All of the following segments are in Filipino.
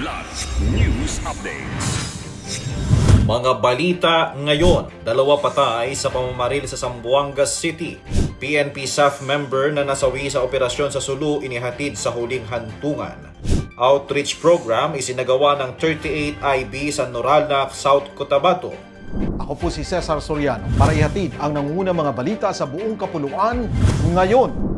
Kidlat News Updates. Mga balita ngayon, dalawa patay sa pamamaril sa Zamboanga City. PNP staff member na nasawi sa operasyon sa Sulu inihatid sa huling hantungan. Outreach program isinagawa ng 38 IB sa Noralnak, South Cotabato. Ako po si Cesar Soriano para ihatid ang nangungunang mga balita sa buong kapuluan ngayon.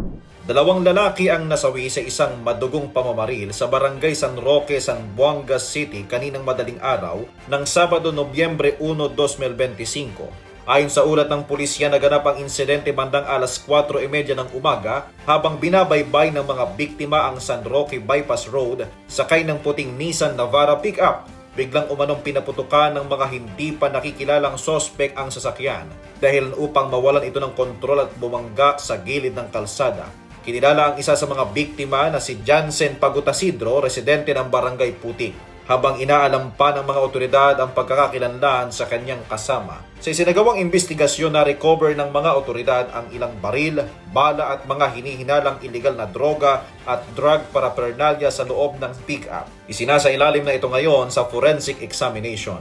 Dalawang lalaki ang nasawi sa isang madugong pamamaril sa barangay San Roque, Zamboanga City kaninang madaling araw ng Sabado, Nobyembre 1, 2025. Ayon sa ulat ng pulisya, naganap ang insidente bandang alas 4.30 ng umaga habang binabaybay ng mga biktima ang San Roque Bypass Road sakay ng puting Nissan Navara pickup. Biglang umanong pinaputukan ng mga hindi pa nakikilalang sospek ang sasakyan dahil upang mawalan ito ng kontrol at bumangga sa gilid ng kalsada. Kinilala ang isa sa mga biktima na si Jansen Pagutasidro, residente ng Barangay Putik, habang inaalam pa ng mga otoridad ang pagkakakilanlan sa kanyang kasama. Sa isinagawang investigasyon na recover ng mga otoridad ang ilang baril, bala at mga hinihinalang illegal na droga at drug paraphernalia sa loob ng pick-up. Isinasa ilalim na ito ngayon sa forensic examination.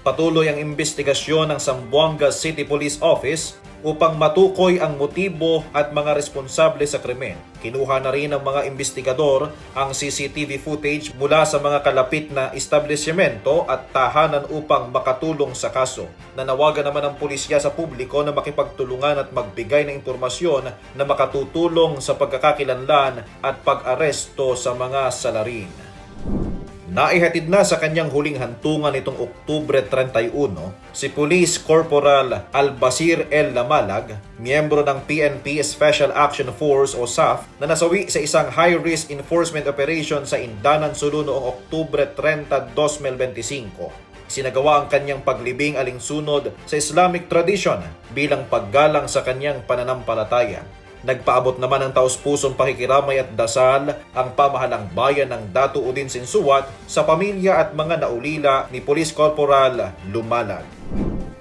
Patuloy ang investigasyon ng Zamboanga City Police Office upang matukoy ang motibo at mga responsable sa krimen. Kinuha na rin ng mga investigador ang CCTV footage mula sa mga kalapit na establishmento at tahanan upang makatulong sa kaso. Nanawagan naman ang pulisya sa publiko na makipagtulungan at magbigay ng impormasyon na makatutulong sa pagkakakilanlan at pag-aresto sa mga salarin. Naihatid na sa kanyang huling hantungan nitong Oktubre 31 si Police Corporal Albasir El Lamalag, miyembro ng PNP Special Action Force o SAF na nasawi sa isang high-risk enforcement operation sa Indanan, Sulu noong Oktubre 30, 2025 sinagawa ang kanyang paglibing alinsunod sa Islamic tradition bilang paggalang sa kanyang pananampalataya. Nagpaabot naman ng taus-pusong pakikiramay at dasal ang pamahalang bayan ng Datu Udin Sinsuwat sa pamilya at mga naulila ni Police Corporal Lumalag.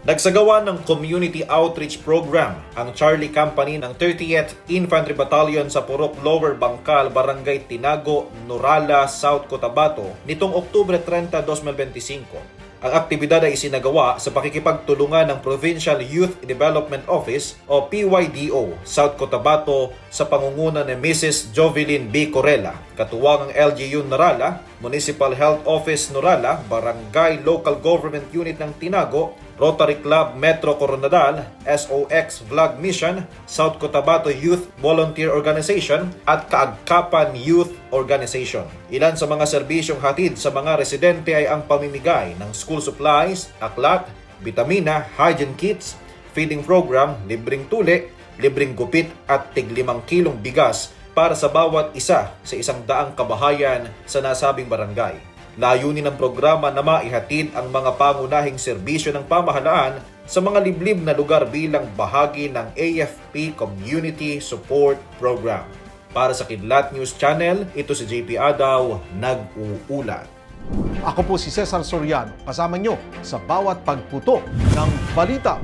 Nagsagawa ng community outreach program ang Charlie Company ng 30th Infantry Battalion sa Purok Lower Bangkal, Barangay Tinago, Norala, South Cotabato nitong Oktubre 30, 2025. Ang aktibidad ay isinagawa sa pakikipagtulungan ng Provincial Youth Development Office o PYDO South Cotabato sa pangunguna ni Mrs. Jovelyn B. Corella, katuwang ng LGU Norala, Municipal Health Office Norala, Barangay Local Government Unit ng Tinago, Rotary Club Metro Coronadal, SOX Vlog Mission, South Cotabato Youth Volunteer Organization at Kaagkapan Youth Organization. Ilan sa mga serbisyong hatid sa mga residente ay ang pamimigay ng school supplies, aklat, vitamina, hygiene kits, feeding program, libreng tuli, libreng gupit at tig limang kilong bigas para sa bawat isa sa isang daang kabahayan sa nasabing barangay. Layunin ng programa na maihatid ang mga pangunahing serbisyo ng pamahalaan sa mga liblib na lugar bilang bahagi ng AFP Community Support Program. Para sa Kidlat News Channel, ito si JP Adaw, nag-uulat. Ako po si Cesar Soriano, kasama nyo sa bawat pagputo ng balita.